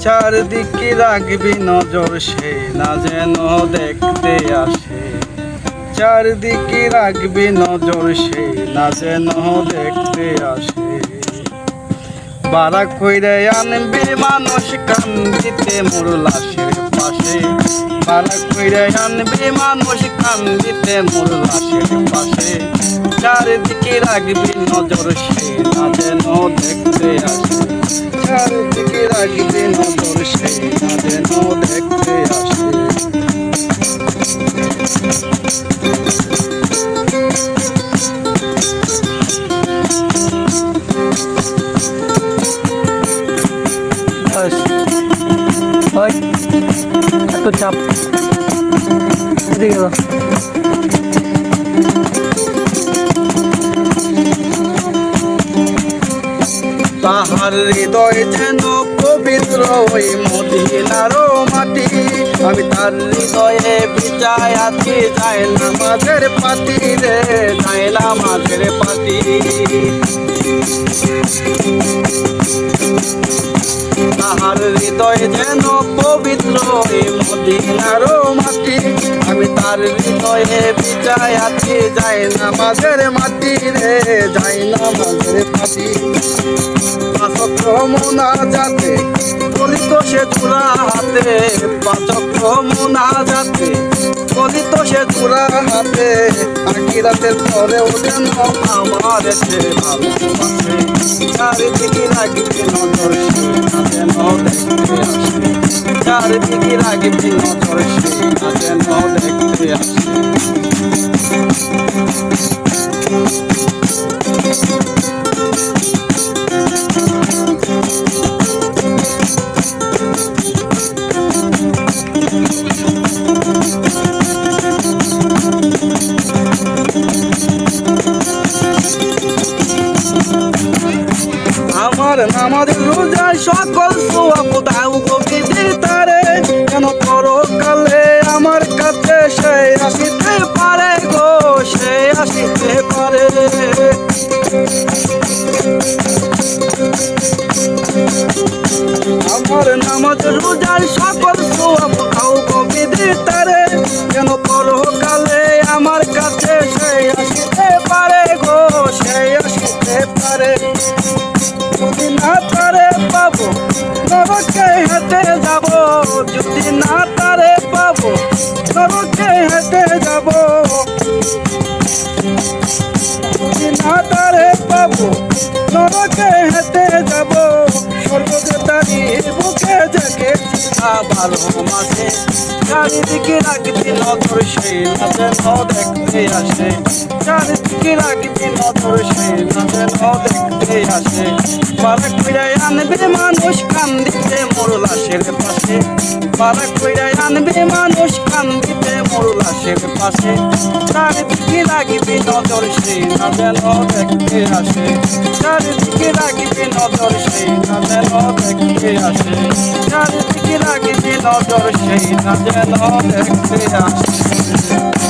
চারদিকে রাখবি নজর, সে না যেন দেখতে আসে। চারদিকে রাখবি নজর, সে না যেন দেখতে আসে। বারা কইরে আনবি মানুষ, কান্দিতে মোর লাশের পাশে। বারা কইরে আনবি মানুষ, কান্দিতে মোর লাশের পাশে। চারিদিকে রাখবি নজর, সে না যেন দেখতে আসে। রাখবি নজর সে না যেন দেখতে আসে। চাপ। তাহার হৃদয় যেন পবিত্র ওই মদিনার মাটি। আমি তার হৃদয়ে বিচায় আছি যায় না মাঝের পাতি রে, যায় না মাঝের পাতি। তাহার হৃদয় যেন পবিত্র ওই মদিনার মাটি। আমি তার হৃদয়ে বিচায় আছি যায় না মাঝের মাটি রে, যায় না মাঝের পাতি। পাচক্র মোনা যাতে বলিত সে চূড়া হাতে পাচক্র মোনা যাতে বলিত সে চূড়া হাতে আকিরাতের পরেও যেন আমার সে ভালোবাসে। চারিদিকে রাখবি নজর সে যেন চারিদিকে রাখবি নজর সে যেন দেখতে আসে। আমার নামাজ রোজায় সকল সোয়াব দাও গো বিধির তারে কেন পরকালে আমার কাছে সে আসিতে পারে গো সে আসিতে পারে। আমার নামাজ রোজায় সকল সোয়াব দাও গো বিধির তারে কেন পরকালে তারে পাবো, নরকে হেঁটে যাব, যদি না তারে পাবো, নরকে হেঁটে যাব। যদি না তারে পাবো, নরকে হেঁটে যাব স্বর্গকে দাঁড়িয়ে বুকে জেগে মাসে চারিদিকে রাখবি নজর সে যেন দেখতে আসে। চারিদিকে রাখবি নজর সে যেন দেখতে আসে। বারাক কইরাই আনবে মানুষ কান্দিতে মোর লাশের পাশে। বারাক কইরাই আনবে মানুষ কান্দিতে মোর লাশের পাশে। চারিদিকে রাখবি নজর, সে না যেন দেখতে আসে। চারিদিকে রাখবি নজর, সে না যেন দেখতে আসে। চারিদিকে রাখবি নজর, সে না যেন দেখতে আসে।